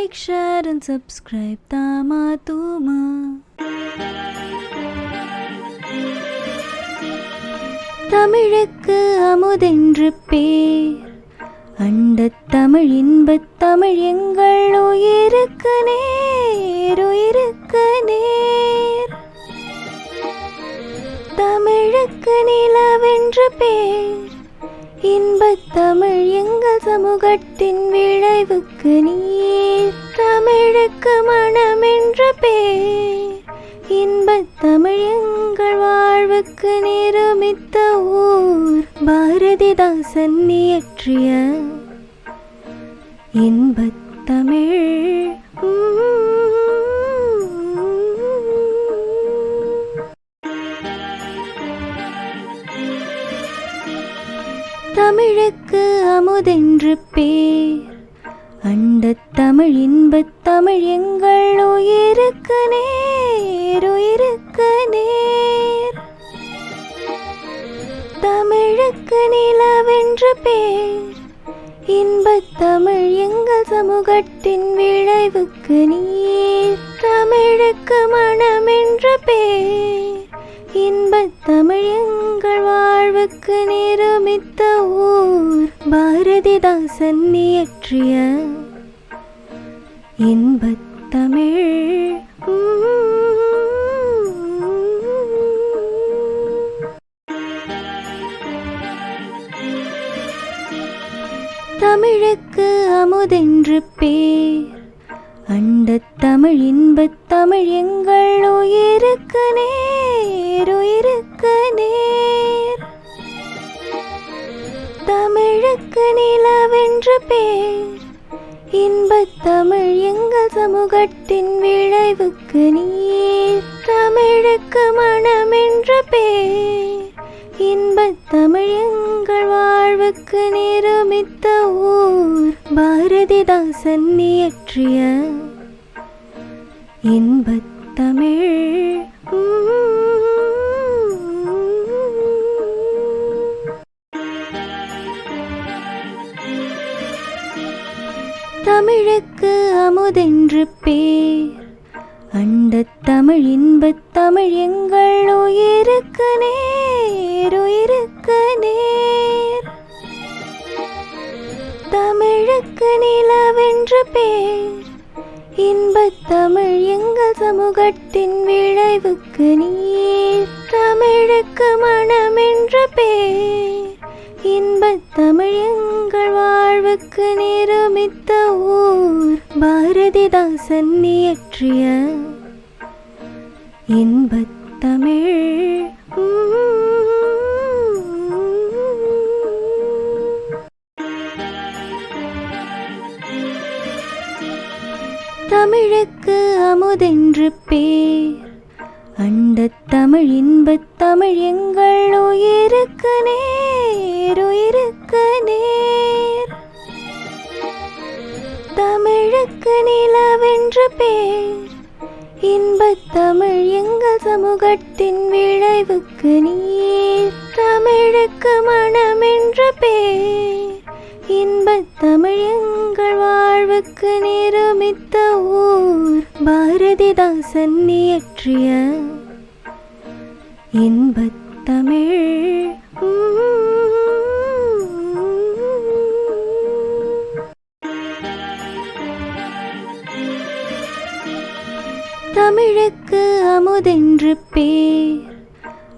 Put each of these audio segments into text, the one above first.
Like share and subscribe தாமா தூமா தமிழுக்கு அமுதென்று பேர். அண்டத் தமிழ் இன்பத் தமிழ் எங்கள் உயிருக்கு நேர் உயிருக்கு நேர். தமிழுக்கு நிலவென்று பேர். இன்பத் தமிழ் எங்கள் சமூகத்தின் விளைவுக்கு வாழ்வுக்கு நிருமித்த ஊர் பாரதிதாசன் இயற்றிய இன்பத்தமிழ். தமிழுக்கு அமுதென்று பேர். அண்ட தமிழ் இன்பத் தமிழ் எங்கள் உயிருக்கு நேர் உயிருக்கு நேர். பேர். இன்பத் தமிழ் எங்கள் சமூகத்தின் விளைவுக்கு நீர். தமிழுக்கு மனம் என்ற பேர். இன்பத் தமிழ் எங்கள் வாழ்வுக்கு நிரூபித்த ஊர். பாரதிதாசன் இயற்றிய இன்பத் தமிழ். தமிழுக்கு அமுதென்று பேர். அண்ட தமிழ் இன்பத் தமிழ் எங்கள் உயிருக்கு நேர் உயிருக்கு நேர். தமிழுக்கு நிலவென்று பேர். இன்பத் தமிழ் எங்கள் சமூகத்தின் விளைவுக்கு நீர். தமிழுக்கு மனம் என்ற பேர். இன்பத் தமிழ் எங்கள் வாழ்வுக்கு நிருமித்த பாரதிதாசன் இயற்றிய இன்பத்தமிழ். தமிழுக்கு அமுதென்று பேர். அண்ட தமிழ் இன்பத் தமிழ் எங்கள் உயிருக்கு நேர் உயிருக்கு நேர். தமிழுக்கு நில பேர். இன்பத் தமிழ் எங்கள் சமூகத்தின் விளைவுக்கு நீர். தமிழுக்கு மனம் என்ற பேர். இன்பத் தமிழ் எங்கள் வாழ்வுக்கு நிரூபித்த ஊர். பாரதிதாசன் இயற்றிய இன்பத் தமிழுக்கு அமுதென்று பேர். அண்ட தமிழ் இன்பத் தமிழ் எங்கள் உயிருக்கு நேர் உயிருக்கு நேர். தமிழுக்கு நிலவென்று பேர். இன்பத் தமிழ் எங்கள் சமூகத்தின் விளைவுக்கு நீர். தமிழுக்கு மனம் என்ற பேர். இன்பத் தமிழ் எங்கள் வாழ்வுக்கு நிருமித்த பாரதிதாசன் இயற்றிய இன்பத்தமிழ் தமிழுக்கு அமுதென்று பேர்.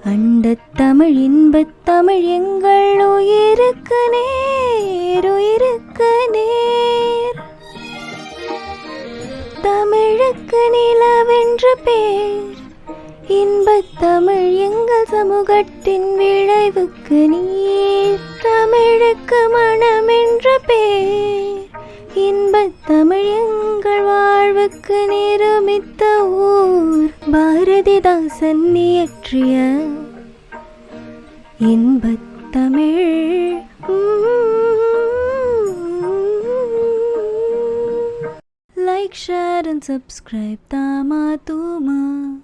அண்டத் தமிழ் இன்பத் தமிழ் எங்கள் உயிருக்கு நேர் உயிருக்கு நேர். பேர். இன்பத் தமிழ் எங்கள் சமூகத்தின் விளைவுக்கு நீர். தமிழுக்கு மனம் என்ற பேர். இன்பத் தமிழ் எங்கள் வாழ்வுக்கு நிருமித்த ஊர். பாரதிதாசன் இயற்றிய இன்பத் Tamil. Share and subscribe Tama Tuma.